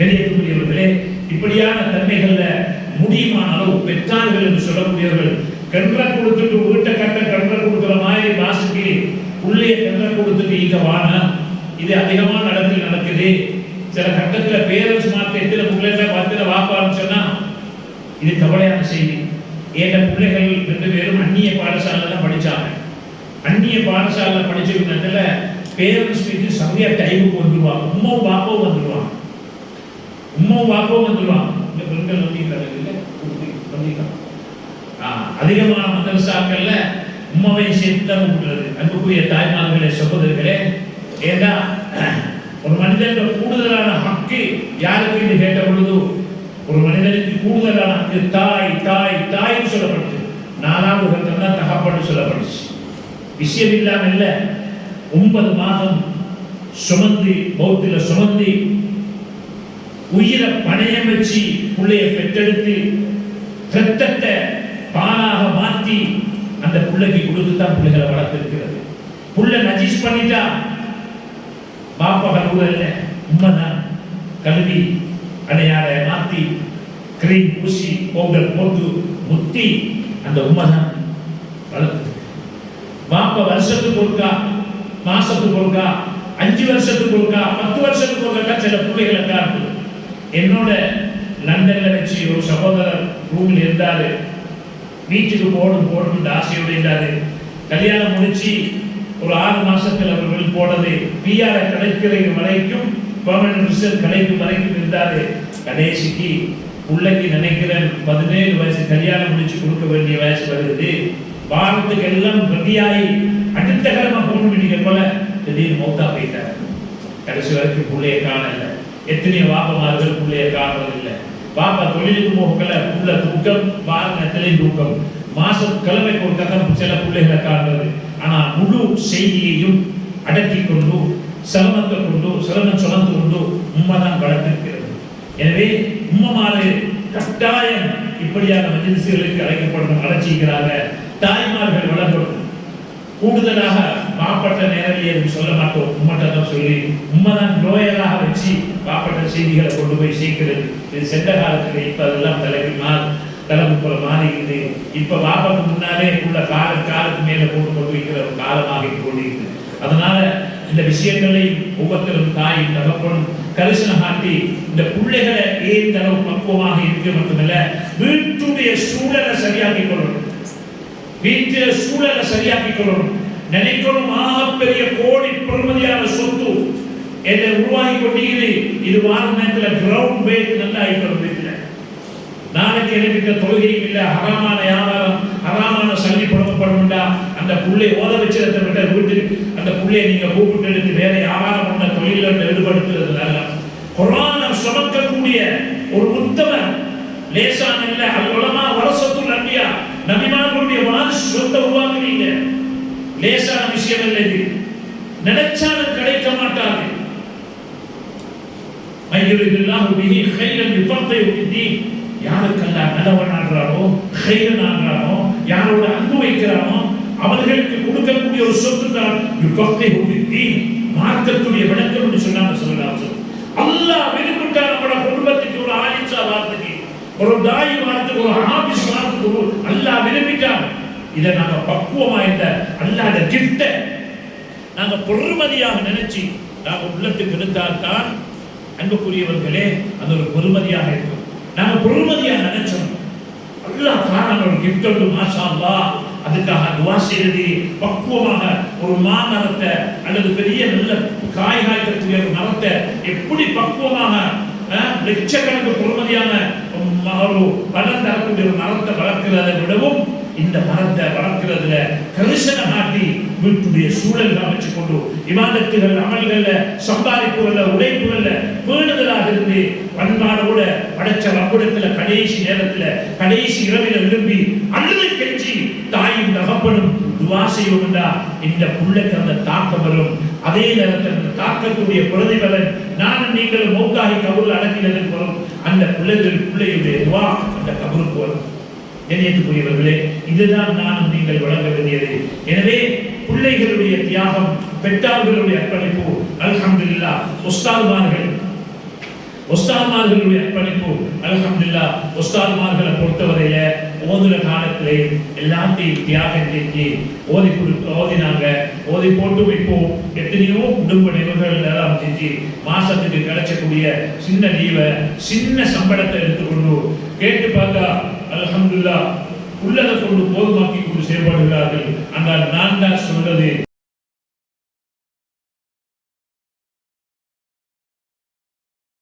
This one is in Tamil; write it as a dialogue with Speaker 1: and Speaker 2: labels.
Speaker 1: கணியத்துக்குரியவர்களே இப்படியான தன்மைகள்ல முடியுமான அளவு பெற்றார்கள் என்று சொல்லக்கூடியவர்கள் கன்ற கொடுத்துட்டு வீட்டை கட்ட கன்ற கொடுக்குற மாதிரி மாசுக்கு உள்ளே கன்ற கொடுத்துட்டு இங்க வானா? இது அதிகமான இடத்தில் நடக்குது. சில கட்டத்தில் பேரண்ட்ஸ் மாற்ற எத்தனை பிள்ளைகளை பத்துல வாப்பான்னு சொன்னா இது கவலையான செய்தி. ஏற்ற பிள்ளைகள் ரெண்டு பேரும் அந்நிய பாடசாலை தான் படித்தாங்க அந்நிய பாடசாலை படிச்சிருக்கிறதுல பேரண்ட்ஸ் வீட்டு சரியா டைமுக்கு வந்துடுவாங்க உமாவும் பாப்பாவும் வந்துடுவாங்க உமாவும் பாப்பாவும் வந்துருவாங்க இந்த பெண்கள் நம்பிக்கிறார்கள் இல்லை? வந்தீங்களா ஆ, அதிகமான மதரசாக்கள்ல உம்மாவை சேர்த்துதான் விட்டுறது அன்புக்குரிய தாய்மார்களே சகோதரர்களே ஏன்னா ஒரு மனிதனுக்கு கூடுதலான ஹக்கு யாருக்கு என்று கேட்ட பொழுது ஒரு மனிதனுக்கு கூடுதலான ஹக்கு தாய் தாய் தாய்னு சொல்லப்படுது. நாலாவது கட்டம் தான் தகப்பன்னு சொல்லப்படுச்சு விஷயம் இல்லாமல் இல்ல. ஒன்பது மாதம் சுமந்தி பௌத்தில சுமந்தி உயிரை பணையம் வச்சு பிள்ளைய பெற்றெடுத்து ரத்தத்தை பாலாக மாத்தி அந்த பிள்ளைக்கு கொடுத்து தான் பிள்ளைகளை வளர்த்திருக்கிறது. புள்ள நஜீஸ் பண்ணிட்டா பாப்பா கழுவ இல்லை. உண்மைதான் கழுவி அடையாள மாத்தி கிரீம் பூசி பவுடர் போட்டு முத்தி அந்த உண்மைதான் வளர்த்து பாப்பா வருஷத்துக்கு ஒருக்கா மாசத்துக்கு ஒருக்கா அஞ்சு வருஷத்துக்கு ஒருக்கா பத்து வருஷத்துக்கு ஒருக்கா சில பிள்ளைகளை காட்டு என்னோட லண்டன்ல வச்சு ஒரு சகோதரர் ரூமில் இருந்தாரு. வீட்டுக்கு போடும் போடும் ஆசையோடு இருந்தாரு. கல்யாணம் முடிச்சு ஒரு ஆறு மாசத்துல அவர்கள் போனது. பிஆர் கிடைக்கிற வரைக்கும் பர்மனன்ட் ரிசல்ட் கிடைக்கும் வரைக்கும் இருந்தாரு. கடைசிக்கு பிள்ளைக்கு நினைக்கிறேன் பதினேழு வயசு கல்யாணம் முடிச்சு கொடுக்க வேண்டிய வயசு வருது. வாரத்துக்கு எல்லாம் பிரதியாகி அடுத்த கிழமை போகணும் நீங்க போல திடீர்னு மௌத்தா போயிட்டாரு. கடைசி வரைக்கும் பிள்ளைய காணல. எத்தனையோ வாப்பமார்கள் பிள்ளைய காணறதில்லை பாப்பா தொழிலுக்கு போகல உள்ள துக்கம் வார நேரத்திலே தூக்கம். மாசம் கிழமை ஒரு சில பிள்ளைகளை காண்றது ஆனா முழு செய்தியையும் அடக்கி கொண்டு சிரமத்தை கொண்டு சிரமம் சுமந்து கொண்டு உண்மைதான் வளர்த்திருக்கிறது. எனவே உம்மமாறு கட்டாயம் இப்படியாக மஜிலிசுகளுக்கு அழைக்கப்படணும் அழைச்சிக்கிறாங்க. தாய்மார்கள் வளர்க்கணும். கூடுதலாக மாப்பட்ட நேரடி என்று சொல்ல மாட்டோம். உம்மட்டை தான் சொல்லி உண்மைதான் லோயராக வச்சு மாப்பட்ட செய்திகளை கொண்டு போய் சேர்க்கிறது. இது சென்ற காலத்தில் இப்போ அதெல்லாம் தலைவி மாறி தலைமை போல மாறிக்கிறது இப்போ பாப்பாக்கு முன்னாலே உள்ள கால காலுக்கு மேலே போட்டு கொண்டு வைக்கிற ஒரு காலமாக கொண்டிருக்குது அதனால இந்த விஷயங்களை ஒவ்வொருத்தரும் தாயும் தகப்பனும் கரிசனம் காட்டி இந்த பிள்ளைகளை ஏன் தளவு பக்குவமாக இருக்க மட்டுமல்ல வீட்டுடைய சூழலை சரியாக்கி கொள்ளணும் வீட்டு சூழலை சரியாக்கி கொள்ளணும் நினைக்கணும் மிகப்பெரிய கோடி பெருமதியான சொத்து என்னை உருவாகி கொண்டீங்களே இது வார நேரத்தில் கிரவுண்ட் பேக் நல்லா ஆகிக்கணும் நாளைக்கு எனக்கு தொழுகையும் இல்லை ஹராமான வியாபாரம் ஹராமான சல்லி புடம்பப்படும்டா அந்த புள்ளை ஓத வச்சிருந்த விட்ட வீட்டுக்கு அந்த புள்ளையை நீங்க கூப்பிட்டு எடுத்து வேற வியாபாரம் பண்ண தொழில ஈடுபடுத்துறது கொரோனா குரான சுமக்கக்கூடிய ஒரு உத்தம லேசான இல்ல லேசான விஷயம் இல்லை இது. நினைச்சாலும் கிடைக்க மாட்டாது. மையுரில்லாஹு பிஹி கைரன் யுஃபத்திஹு ஃபித்தீன் யாருக்கெல்லாம் நல்லவன் ஆடுறானோ கைரன் ஆடுறானோ யாரோட அன்பு வைக்கிறானோ அவர்களுக்கு கொடுக்கக்கூடிய ஒரு சொத்து தான் யுஃபத்திஹு ஃபித்தீன் மார்க்கத்துடைய விளக்கம் என்று சொன்னாங்க சொல்லலாம் அல்லாஹ் விரும்பிட்டா நம்மளோட குடும்பத்துக்கு ஒரு ஆலிசா வார்த்தைக்கு ஒரு தாய் வார்த்தைக்கு ஒரு ஆபீஸ் வார்த்தைக்கு அல்லாஹ் விரும்பிட்டான் இதை நாங்க பக்குவமா இந்த அல்லாத கிஃப்ட நாங்க பொறுமதியாக நினைச்சு நாங்க உள்ளத்துக்கு எடுத்தால் தான் அன்புக்குரியவர்களே அது ஒரு பொறுமதியாக இருக்கும். நாங்க பொறுமதியாக நினைச்சோம். அல்லா காரணம் ஒரு கிஃப்ட் ஒன்று மாஷா அல்லாஹ் அதுக்காக துவா செய்து பக்குவமாக ஒரு மாமரத்தை அல்லது பெரிய நல்ல காய் காய்க்கக்கூடிய ஒரு மரத்தை எப்படி பக்குவமாக லட்சக்கணக்கு பொறுமதியான ஒரு பலன் தரக்கூடிய ஒரு மரத்தை வளர்க்கிறதை விடவும் இந்த மரத்தை வளர்க்கிறதுல கரிசனை காட்டி வீட்டுடைய சூழல் அமைச்சு கொண்டு இமாதத்துகள் அமல்கள்ல சம்பாதிப்புகள்ல உழைப்புகள்ல பேணுதலாக இருந்து பண்பாடோட படைச்ச வம்புடத்துல கடைசி நேரத்துல கடைசி இரவில விரும்பி அழுது கெஞ்சி தாயும் தகப்பனும் துவா செய்வோம்டா. இந்த புள்ளைக்கு அந்த தாக்கம் வரும். அதே நேரத்தில் அந்த தாக்கக்கூடிய பிரதிபலன் நானும் நீங்கள் மௌத்தாகி கபூர் அடக்கினதன் வரும். அந்த பிள்ளைகள் பிள்ளையுடைய துவா அந்த கபூருக்கு வரும். கண்ணியத்துக்குரியவர்களே இதுதான் நானும் நீங்கள் வழங்க வேண்டியது எனவே பிள்ளைகளுடைய தியாகம் பெற்றார்களுடைய அர்ப்பணிப்பு அல்ஹம்துலில்லாஹ் உஸ்தாதுமார்கள் உஸ்தாத்மார்களுடைய அர்ப்பணிப்பு அல்ஹம்துலில்லாஹ் உஸ்தாத்மார்களை பொறுத்தவரையில ஓதுற காலத்திலே எல்லாத்தையும் தியாகம் செஞ்சு ஓதி கொடு ஓதினாங்க. ஓதி போட்டு வைப்போம். எத்தனையோ குடும்ப நிகழ்வுகள் எல்லாம் செஞ்சு மாசத்துக்கு கிடைச்சக்கூடிய சின்ன லீவை சின்ன சம்பளத்தை எடுத்துக்கொண்டு கேட்டு பார்த்தா அலமதுல்லா உள்ளதை கொண்டு போதுமாக்கி கொண்டு செயல்படுகிறார்கள். ஆனால் நான் தான் சொன்னது